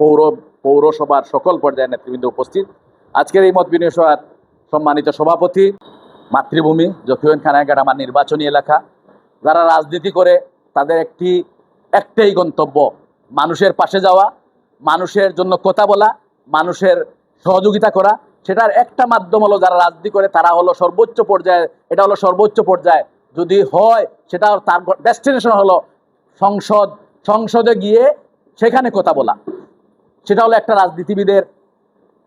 পৌর, পৌরসভার সকল পর্যায়ের নেতৃবৃন্দ উপস্থিত। আজকের এই মত বিনিময় সভার সম্মানিত সভাপতি, মাতৃভূমি জকিউন খানাঘাট আমার নির্বাচনী এলাকা। যারা রাজনীতি করে, তাদের একটি, একটাই গন্তব্য, মানুষের পাশে যাওয়া, মানুষের জন্য কথা বলা, মানুষের সহযোগিতা করা। সেটার একটা মাধ্যম হলো যারা রাজনীতি করে, তারা হলো সর্বোচ্চ পর্যায়ে, এটা হলো সর্বোচ্চ পর্যায়ে। যদি হয়, সেটা তার ডেস্টিনেশন হলো সংসদ, সংসদে গিয়ে সেখানে কথা বলা। সেটা হলো একটা রাজনীতিবিদের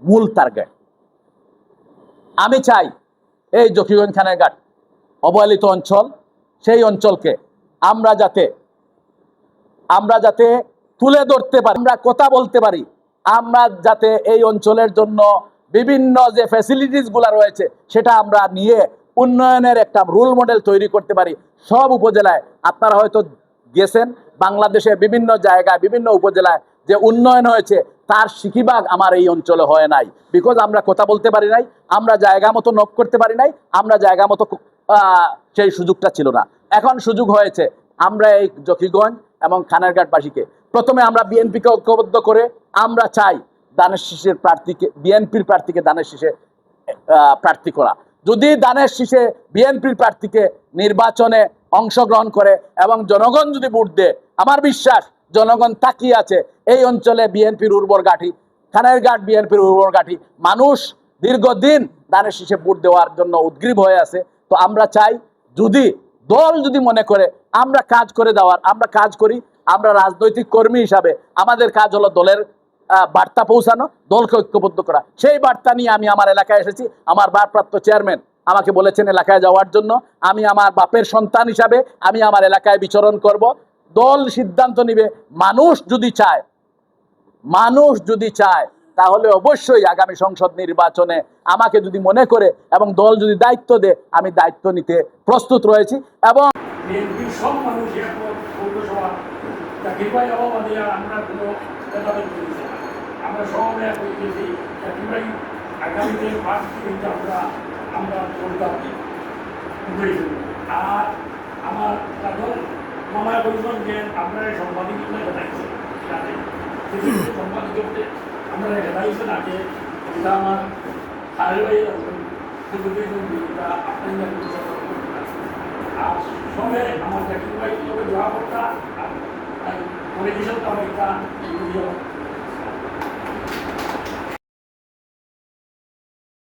মূল টার্গেট আমি চাই এই জকিগঞ্জ খানের ঘাট, অবহেলিত অঞ্চল, সেই অঞ্চলকে আমরা যাতে আমরা যাতে তুলে ধরতে পারি, আমরা কথা বলতে পারি, আমরা যাতে এই অঞ্চলের জন্য বিভিন্ন যে ফ্যাসিলিটিসগুলো রয়েছে, সেটা আমরা নিয়ে উন্নয়নের একটা রোল মডেল তৈরি করতে পারি। সব উপজেলায়, আপনারা হয়তো গেছেন বাংলাদেশে বিভিন্ন জায়গায়, বিভিন্ন উপজেলায় যে উন্নয়ন হয়েছে তার সিকিবাগ আমার এই অঞ্চলে হয় নাই। বিকজ আমরা কথা বলতে পারি নাই আমরা জায়গা মতো নক করতে পারি নাই আমরা জায়গা মতো সেই সুযোগটা ছিল না। এখন সুযোগ হয়েছে আমরা এই জকিগঞ্জ এবং খানারঘাটবাসীকে। প্রথমে আমরা বিএনপিকে ঐক্যবদ্ধ করে আমরা চাই দানের শীষের প্রার্থীকে বিএনপির প্রার্থীকে দানের আহ, প্রার্থী করা। যদি দানের শীষে বিএনপির প্রার্থীকে নির্বাচনে অংশগ্রহণ করে এবং জনগণ যদি ভোট দেয় আমার বিশ্বাস জনগণ তাকিয়ে আছে এই অঞ্চলে বিএনপির উর্বর গাঠি খানারঘাট বিএনপির উর্বর গাঠি মানুষ দীর্ঘদিন দানের শীষে ভোট দেওয়ার জন্য উদ্গ্রীব হয়ে আছে। তো আমরা চাই যদি দল যদি মনে করে আমরা কাজ করে দেওয়ার, আমরা কাজ করি, আমরা রাজনৈতিক কর্মী হিসাবে আমাদের কাজ হলো দলের বার্তা পৌঁছানো, দলকে ঐক্যবদ্ধ করা। সেই বার্তা নিয়ে আমি আমার এলাকায় এসেছি। আমার ভারপ্রাপ্ত চেয়ারম্যান আমাকে বলেছেন এলাকায় যাওয়ার জন্য। আমি আমার বাপের সন্তান হিসাবে আমি আমার এলাকায় বিচরণ করব। দল সিদ্ধান্ত নিবে, মানুষ যদি চায়, মানুষ যদি চায়, তাহলে অবশ্যই আগামী সংসদ নির্বাচনে আমাকে যদি মনে করে এবং দল যদি দায়িত্ব দেয়, আমি দায়িত্ব নিতে প্রস্তুত রয়েছি এবং আর আমার তারপর মামা বলছেন যে আপনারা সম্পাদক যাতে সাংবাদিক আমরা দেখাইছে আগে এটা আমার আরে ভাই আপনার আর সঙ্গে আমার চাকরি ভাই দেওয়া করতা আর পলিটিশিয়ান তো আমার একটা